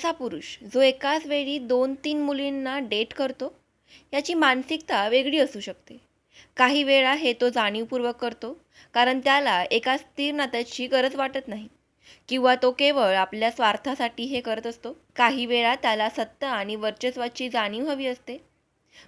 असा पुरुष जो एकाच वेळी दोन तीन मुलींना डेट करतो याची मानसिकता वेगळी असू शकते. काही वेळा हे तो जाणीवपूर्वक करतो कारण त्याला एका स्थिर नात्याची गरज वाटत नाही किंवा तो केवळ आपल्या स्वार्थासाठी हे करत असतो. काही वेळा त्याला सत्ता आणि वर्चस्वाची जाणीव हवी असते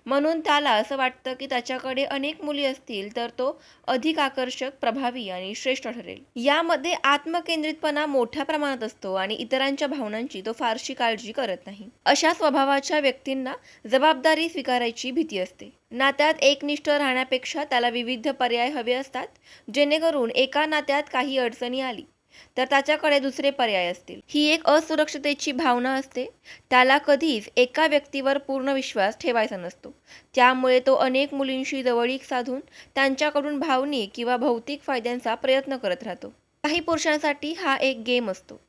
म्हणून त्याला असं वाटतं की त्याच्याकडे अनेक मुली असतील तर तो अधिक आकर्षक प्रभावी आणि श्रेष्ठ ठरेल. यामध्ये आत्मकेंद्रितपणा मोठ्या प्रमाणात असतो आणि इतरांच्या भावनांची तो फारशी काळजी करत नाही. अशा स्वभावाच्या व्यक्तींना जबाबदारी स्वीकारायची भीती असते. नात्यात एकनिष्ठ राहण्यापेक्षा त्याला विविध पर्याय हवे असतात जेणेकरून एका नात्यात काही अडचणी आली तर त्याच्याकडे दुसरे पर्याय असतील. ही एक असुरक्षतेची भावना असते. त्याला कधीच एका व्यक्तीवर पूर्ण विश्वास ठेवायचा नसतो. त्यामुळे तो अनेक मुलींशी जवळीक साधून त्यांच्याकडून भावनिक किंवा भौतिक फायद्यांचा प्रयत्न करत राहतो. काही पुरुषांसाठी हा एक गेम असतो.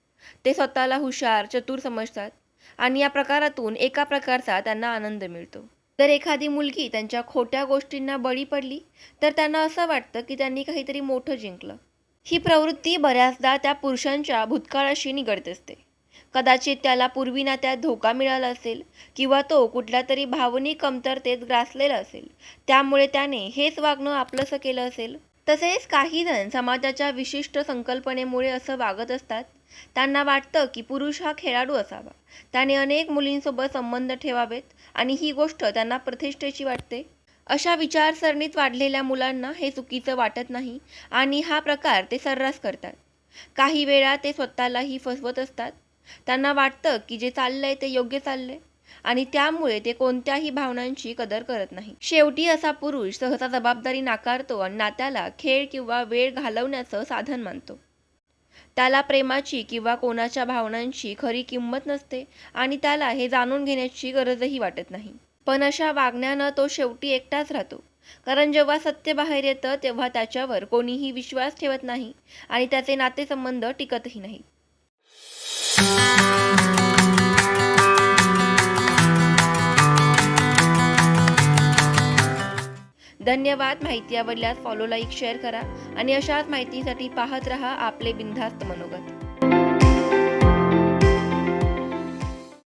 ते स्वतःला हुशार चतुर समजतात आणि या प्रकारातून एका प्रकारचा त्यांना आनंद मिळतो. जर एखादी मुलगी त्यांच्या खोट्या गोष्टींना बळी पडली तर त्यांना असं वाटतं की त्यांनी काहीतरी मोठं जिंकलं. ही प्रवृत्ती बऱ्याचदा त्या पुरुषांच्या भूतकाळाशी निगडत असते. कदाचित त्याला पूर्वी नात्यात धोका मिळाला असेल किंवा तो कुठल्या तरी भावनिक कमतरतेत ग्रासलेला असेल त्यामुळे त्याने हेच वागणं आपलंसं केलं असेल. तसेच काही जण समाजाच्या विशिष्ट संकल्पनेमुळे असं वागत असतात. त्यांना वाटतं की पुरुष हा खेळाडू असावा. त्याने अनेक मुलींसोबत संबंध ठेवावेत आणि ही गोष्ट त्यांना प्रतिष्ठेची वाटते. अशा विचारसरणीत वाढलेल्या मुलांना हे चुकीचं वाटत नाही आणि हा प्रकार ते सर्रास करतात. काही वेळा ते स्वतःलाही फसवत असतात. त्यांना वाटतं की जे चाललंय ते योग्य चाललंय आणि त्यामुळे ते कोणत्याही भावनांची कदर करत नाही. शेवटी असा पुरुष सहसा जबाबदारी नाकारतो आणि नात्याला खेळ किंवा वेळ घालवण्याचं साधन मानतो. त्याला प्रेमाची किंवा कोणाच्या भावनांची खरी किंमत नसते आणि त्याला हे जाणून घेण्याची गरजही वाटत नाही. पण अशा वागण्यानं तो शेवटी एकटाच राहतो. कारण जेव्हा सत्य बाहेर येतं तेव्हा त्याच्यावर कोणीही विश्वास ठेवत नाही आणि त्याचे नातेसंबंध टिकतही नाही. धन्यवाद माहिती आवडल्यास फॉलो लाईक शेअर करा आणि अशाच माहितीसाठी पाहत रहा आपले बिनधास्त मनोगत.